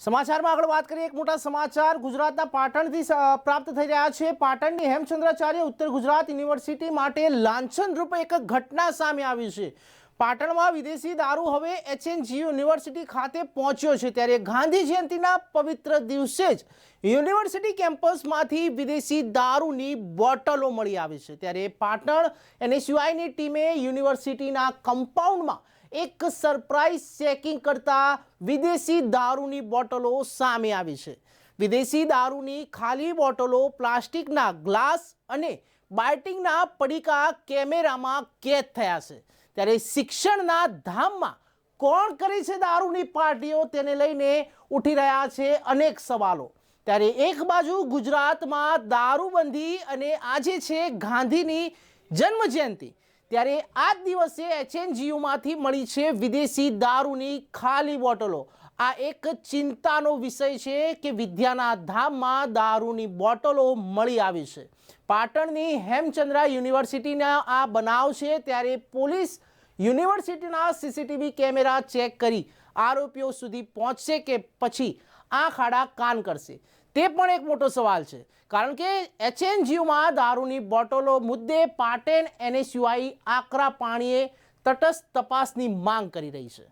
સમાચારમાં આગળ વાત કરીએ, એક મોટા સમાચાર ગુજરાતના પાટણથી પ્રાપ્ત થઈ રહ્યા છે. પાટણની હેમચંદ્રાચાર્ય ઉત્તર ગુજરાત યુનિવર્સિટી માટે લાંછન રૂપે એક ઘટના સામે આવી છે. પાટણમાં વિદેશી દારૂ હવે એચએનજી યુનિવર્સિટી ખાતે પહોંચ્યો છે. ત્યારે ગાંધી જયંતિના પવિત્ર દિવસે જ યુનિવર્સિટી કેમ્પસમાંથી વિદેશી દારૂની બોટલો મળી આવી છે. ત્યારે પાટણ એનએસયુઆઈની ટીમે યુનિવર્સિટીના કમ્પાઉન્ડમાં એક સરપ્રાઇઝ ચેકિંગ કરતા વિદેશી દારૂની બોટલો સામે આવી છે. વિદેશી દારૂની ખાલી બોટલો પ્લાસ્ટિકના ગ્લાસ અને બાલ્ટિંગના પડીકા કેમેરામાં કેદ થયા છે. ત્યારે શિક્ષણના ધામમાં કોણ કરે છે દારૂની પાર્ટીઓ તેને લઈને ઉઠી રહ્યા છે અનેક સવાલો. ત્યારે એક બાજુ ગુજરાતમાં દારૂબંધી અને આજે છે ગાંધીની જન્મ જયંતિ ત્યારે આ જ દિવસે એચએનજીયુમાંથી મળી છે વિદેશી દારૂની ખાલી બોટલો. આ એક ચિંતાનો વિષય છે કે વિદ્યાના ધામમાં દારૂની બોટલો મળી આવી છે. પાટણની હેમચંદ્રા યુનિવર્સિટીના આ બનાવ છે ત્યારે પોલીસ યુનિવર્સિટીના સીસીટીવી કેમેરા ચેક કરી આરોપીઓ સુધી પહોંચશે કે પછી આંખ આડા કાન કરશે. તે પણ એક મોટો સવાલ છે. કારણ કે એચએનજીયુમાં દારૂની બોટલો મુદ્દે પાટેન એનએસયુઆઈ આકરા પાણીએ તટસ્થ તપાસની માંગ કરી રહી છે.